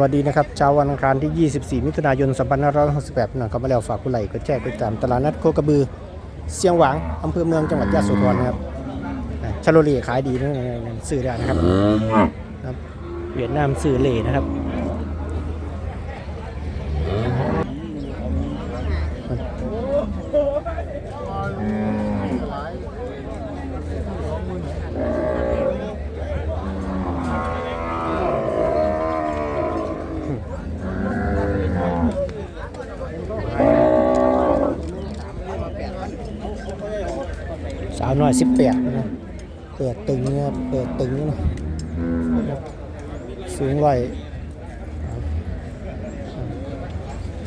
วัสดีนะครับเช้าวันอังคารที่ 24 มิถุนายน 2568นะครับมาแล้วฝากผู้ไหลก็แจ้งก็ตามตลาดนัดโคกระบือเสียงหวางอำเภอเมืองจังหวัดยะโสธรนะครับชาโลเล่ขายดีนะซื้อได้นะครับครับเวียดนามซื้อเล่นะครับสา วน้อย18นะเปิดตึงนะครับเปิดตึงนะครับสูงร้อย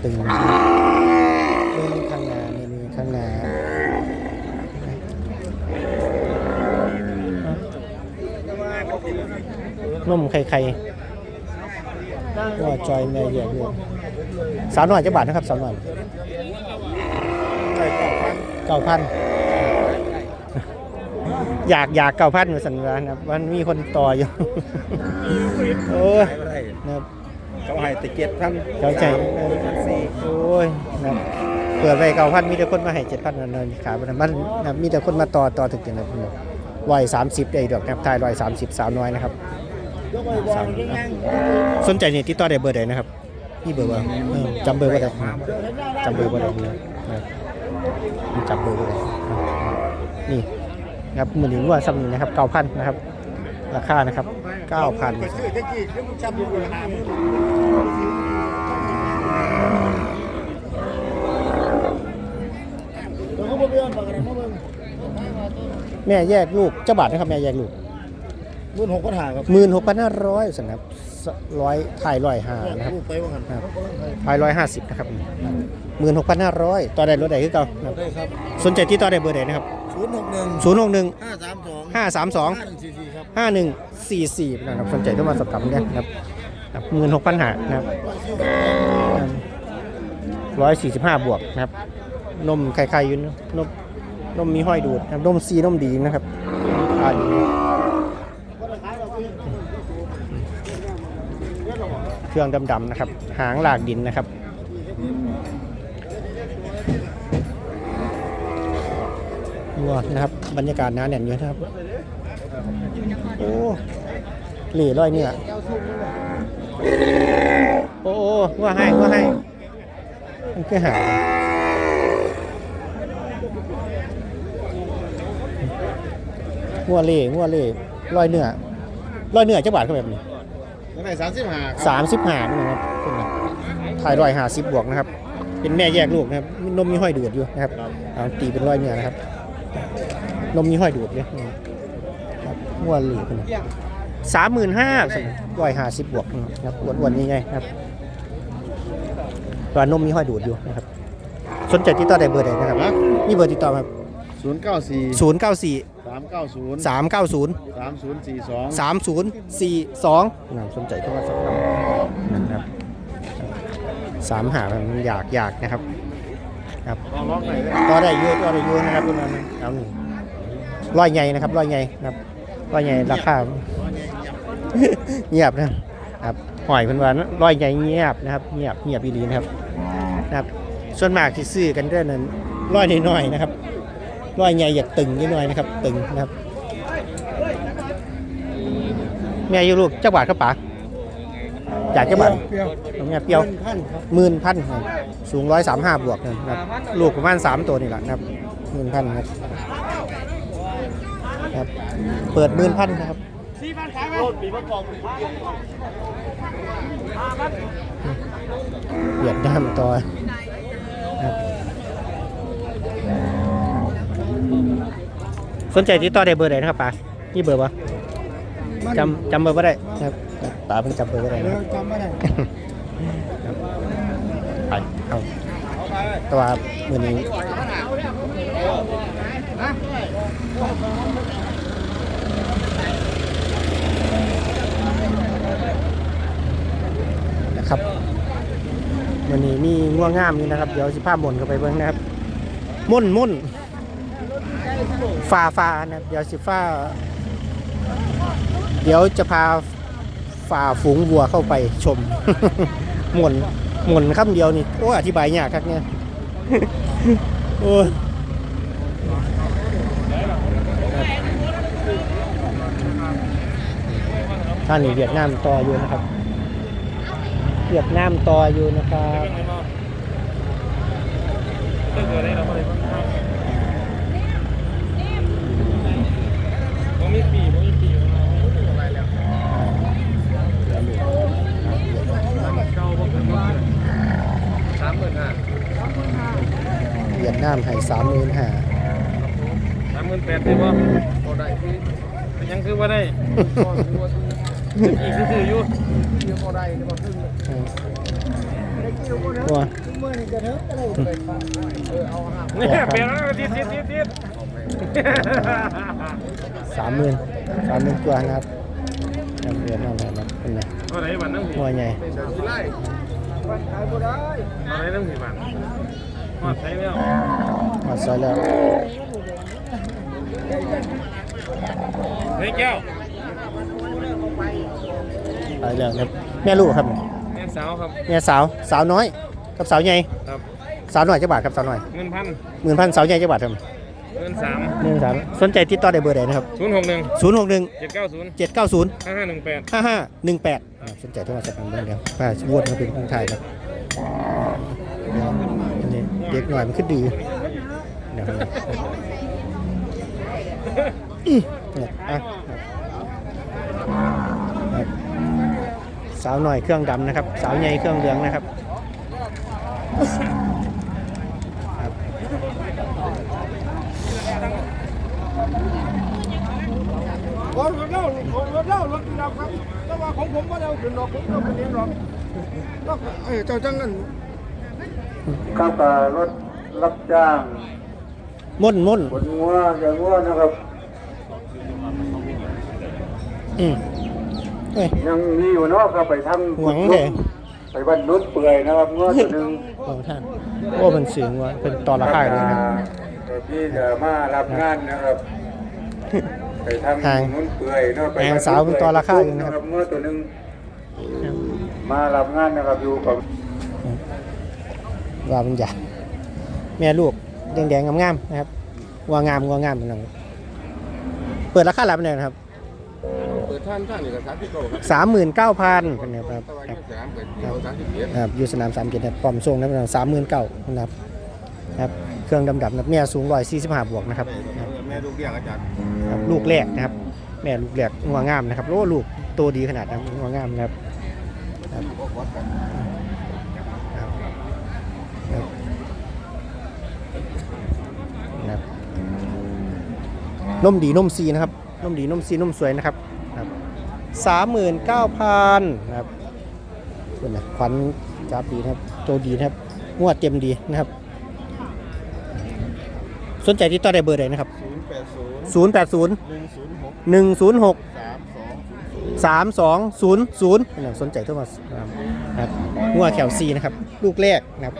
ตึงเล่นข้างหน้านี่นี่ข้างหน้านมไข่ไข่ว่าจอยแม่ใหญ่เลยสาวน้อยจะบาทนะครับสาวน้อยเก้าพัน อยากอยากเก่าพันมาสัญญานะครับมันมีคนต่ออยู่ โอ้ยนะครับเขาให้ตะเกียบท่านเข้าใจสี่โอ้ยนะครับเปิดไปเก่าพันมีแต่คนมาให้เจ็ดพันนั่นขายมันมันนะครับมีแต่คนมาต่อต่อถึงจังเลยร้อยสามสิบได้ดอกนะครับทายร้อยสามสิบสาวน้อยนะครับสาวน้อยสนใจนี่ติดต่อได้เบอร์ใดนะครับนี่เบอร์ว่าเออจำเบอร์ว่าได้จำเบอร์ว่าได้นะครับจำเบอร์ว่าได้นี่ นะครับมือหนึ่งว่าซ้ำนี้นะครับเก้าพันนะครับ ราคานะครับเก้าพันซื้อตะกี้คือมึงจำอยู่หามือแม่แยกลูกเจ้าบาทนะครับ แม่แยกลูกมื่นหกก็หาครับหมื่นหกพันห้าร้อยสันครับร้อยถ่ายร้อยห้านะครับลูกไปว่างันครับถ่ายร้อยห้าสิบนะครับหมื่นหกพันห้าร้อยต่อได้รถใดคือเก่านะครับได้ครับสนใจที่ต่อได้เบอร์ใดนะครับ ศูนย์หกหนึ่งศูนย์หกหนึ่งห้าสามสองห้าสามสองห้าหนึ่งสี่สี่ครับห้าหนึ่งสี่สี่นะครับสนใจต้องมาสอบถามเนี่ยนะครับหมื่นหกพันห้านะครับร้อยสี่สิบห้าบวกนะครับ นมไข่ๆอยู่นะนมนมมีห้อยดูดนะครับนมซีนมดีนะครับอ่าดีเครื่องดำๆนะครับ หางหลากดินนะครับ วัวนะครับ บรรยากาศหน้าแน่นอยู่นะครับ โอ้เหล่ร้อยเนี่ยโอ้โอ้ว่าให้ว่าให้มันคือหาวัวเล่วัวเล่ร้อยเนื้อร้อยเนื้อจะบาทเขาแบบนี้ได้สามสิบห้าสามสิบห้านี่นะครับคุณนะถ่ายร้อยห้าสิบบวกนะครับ เป็นแม่แยกลูกนะครับนมมีห้อยดูดอยู่นะครับเอาตีเป็นร้อยเนื้อนะครับ นมมีห้อยดูดเนี่ยครับวัวเหลีคุณสามหมื่นห้าร้อยห้าสิบบวกนะครับอ้วนๆนี่ไงครับตัวนมมีห้อยดูดอยู่นะครับ สนใจติดต่อได้เบอร์ใดนะครับนี่เบอร์ติดต่อครับศูนย์เก้าสี่ศูนย์เก้าสี่สามเก้าศูนย์สามเก้าศูนย์สามศูนย์สี่สองสามศูนย์สี่สองสนใจโทรศัพท์นะครับสามหามันอยากอยากนะครับ ครับลองล็อกหน่อยได้ก็ได้อยูก็ได้อยูนะครับคุณนันเอาหนึ่งร้อยใหญ่นะครับร้อยใหญ่นะครับร้อยใหญ่ราคาเงียบนะครับหอยเพันวานะร้อยใหญ่เงียบนะครับเงียบเงียบอีหลีนะครับนะครับ ส่วนมากที่ซื้อกันเรื่องนั้นร้อยน้อยๆนะครับร้อยใหญ่อยากตึงนิดหน่อยนะครับ ตึงนะครับแม่อายุลูกเจ้าบาทครับป๋า อยากเจ้าบาทเปรี้ยวแม่เปรี้ยวพันครับหมื่นพันครับสูงร้อยสามห้าบวกนะครับลูกประมาณสามตัวนี่แหละนะครับหมื่นพันครับครับ เปิดหมื่นพันนะครับเวียดนามต่อครับสนใจติดต่อได้เบอร์ไหนนะครับป๋านี่เบอร์ปะ จำจำเบอร์ไม่ได้ครับป๋าเพิ่งจำเบอร์ไม่ได้นะเดี๋คยวรับจำไม่ได้ไปเอาแตัวามือนี้นะครับมือนี้มีง่วงงามนี่นะครับ เดี๋ยวสิภาพมนต์เข้าไปเบิ่งนะครับมุ่นมุ่นฟ้าฟ้านะครับเดี๋ยวสิฟ้า เดี๋ยวจะพาฝ่าฝูงวัวเข้าไปชม หมุนหมุนคำเดียวนี่โอ้อธิบายยากครับเนี่ยโอ้ท่านนี่เวียดนามต่ออยู่นะครับ เวียดนามต่ออยู่นะครับ มีปีมีปีอะไรแล้วเก้าบ่เกินบ่สามหมื่นห้า เวียด นามให้สามหมื่นห้าสามหมื่นแปดได้บ่พอได้คือยังคือว่าได้ก็คือว่าอีกคืออยู่ยังพอได้ได้บ่ครึ่งตัวเมื่อนี่จะเถอะอะไรไปฟังเออเอาห้าเนี่ยเปลี่ยนแล้วติดติดติดติดสามหมื่นสามหมื่นกว่านะครับครับเวียดนามให้ครับเป็นไงก็ได้วันนั่งผีหัวใหญ่ที่ไล่วันขายบ่ได้ก็ได้นั่งผีวัน หอดใช้แล้วมาซอยแล้วเฮ้ยแก้วไปแล้วครับแม่ลูกครับแม่สาวครับแม่สาวสาวน้อยกับสาวใหญ่ครับสาวน้อยจักบาทครับสาวน้อยเงินพันหมื่นพันสาวใหญ่จักบาทครับเงินสามหนึ่งสามสนใจติดต่อได้เบอร์ใดนะครับศูนย์หกหนึ่งศูนย์หกหนึ่งเจ็ดเก้าศูนย์เจ็ดเก้าศูนย์ห้าห้าหนึ่งแปดห้าห้าหนึ่งแปดสนใจโทรมาสักครั้งเดียวป้าชวดมาเป็นคนไทยครับ เด็กหน่อยมันขึ้นดีเดี๋ยวครับอื้อเนี่ยอะครับสาวหน่อยเครื่องดำนะครับ สาวใหญ่เครื่องเหลืองนะครับครับของรถเล่าของรถเล่ารถเราครับแต่ว่าของผมก็เอาขึ้นดอกผมเอาขึ้นเองหรอกแล้วก็เอ้ยเจ้าจังนั้น ครับอ่ารถรับจ้างม่นม่นขนงัวอย่างงัวนะครับอืมเฮ้ยยังมีอยู่เนาะครับไปทำหวังเลยไปบรรนุษเปื่อยนะครับงัวตัวหนึ่งโอ้ท่านโอ้มันสูงว่ะเป็นต่อราคาเลยนะ แต่พี่จะมารับงานนะครับ ไปทำห่างนุ่นเปื่อยเนาะไปห่างสาวเป็นตัวราคาอยู่นะครับ งัวตัวหนึ่งมารับงานนะครับอยู่กับ ว่ามันใหญ่แม่ลูกแดงๆงามๆนะครับว่างามว่างามเป็นงเปิดราคาหลับเป็นไงนะครับเปิดท่านท่านเอกสารที่เก่าครับสามหมื่นเก้าพันนะครับตะวันครับยี่สามเปิดเอกสารที่เกียรครับอยู่สนามสามเกียรติปลอมทรงนะครับสามหมื่นเก้านะครับครับเครื่องดำๆนะแม่สูงร้อยสี่สิบห้าบวกนะครับแม่ลูกเรียกอาจารย์ครับลูกแรกนะครับ แม่ลูกแรกงัวงามนะครับโอ้ลูกโตดีขนาดนั้นงัวงามนะครับครับครับครับนะครับ นมดีนมซีนะครับนมดีนมซีนมสวยนะครับครับสามหมื่นเก้าพันนะครับเป็นไงขวัญจับดีนะครับโตดีนะครับงวดเต็มดีนะครับ สนใจที่ต่อได้เบอร์ใดนะครับศูนย์แปดศูนย์080หนึ่งศูนย์หก106สามสองศูนย์3200 สนใจโทรมาครับงัวแขวซีนะครับ ลูกแรกนะครับ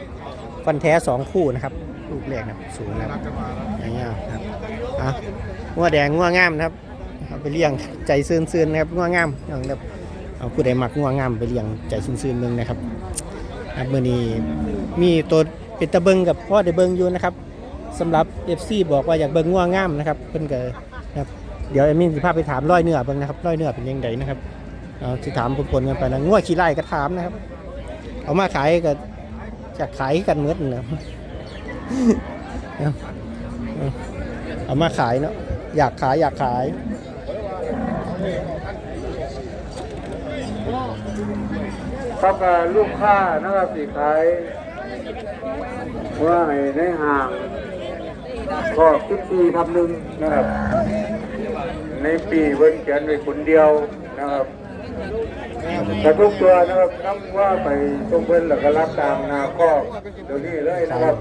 ฟันแท้ 2 คู่นะครับ ลูกแรกนะครับสูงนะครับอย่างเงี้ยครับอะ งัวแดงงัวงามนะครับเอาไปเลี้ยงใจซื่นๆนะครับงัวงามอย่างแบบเอาผู้ใดมักงัวงามไปเลี้ยงใจซื่นๆมึงนะครับครับมื่อนี้มีตัวเป็นตะเบิงกับพ่อได้เบิงอยู่นะครับสำหรับ FC บอกว่าอยากเบิงงัวงามนะครับเพิ่นก็นะครับเดี๋ยวแอมินสิพาไปถามร้อยเนื้อเบิงนะครับร้อยเนื้อเป็นยังไงนะครับเอาสิถามปนๆกันไปนะงัวขี้ไล่ก็ถามนะครับ เอามาขายก็จะขายกันเมือนนะครับเอามาขายเนาะ อยากขายอยากขาย ครับลูกค้านะครับสีขายว่าในห่างก็คิดปีทำหนึ่งนะครับ ในปีเบิ้นเขียนไว้คนเดียวนะครับแต่ทุกตัวนะครับน้ำว่าไปตรงเพิ่นหลักรับตามนาข้อเดี๋ยวนี้เลยนะครับ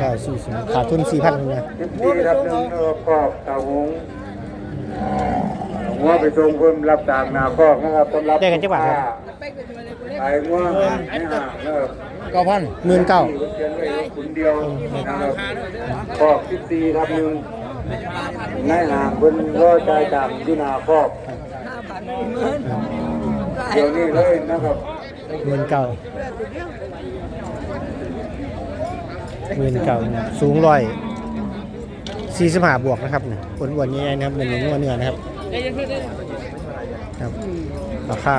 ได้สี่สิบขาดทุนสี่พันเลยนะคิดปีทำหนึ่งนะครับครอบตาหงว่าไปตรงเพิ่นรับตามนาข้อนะครับสำหรับได้กันจังหวัดครับขายงัวในห่างนะครับเก้าพันหมื่นเก้าเขียนไว้คนเดียวนะครับครอบคิดปีทำหนึ่งนายห่างเพิ่นรอใจายตามที่นาครอบเดี๋ยวนี้เลยนะครับ หมื่นเก่าหมื่นเก่านี่ยสูงร้อยสี่สิบห้าบวกนะครับเนี่ยผลบวกง่ายๆนะครับเป็นหัวเนื้อนะครับครับราคา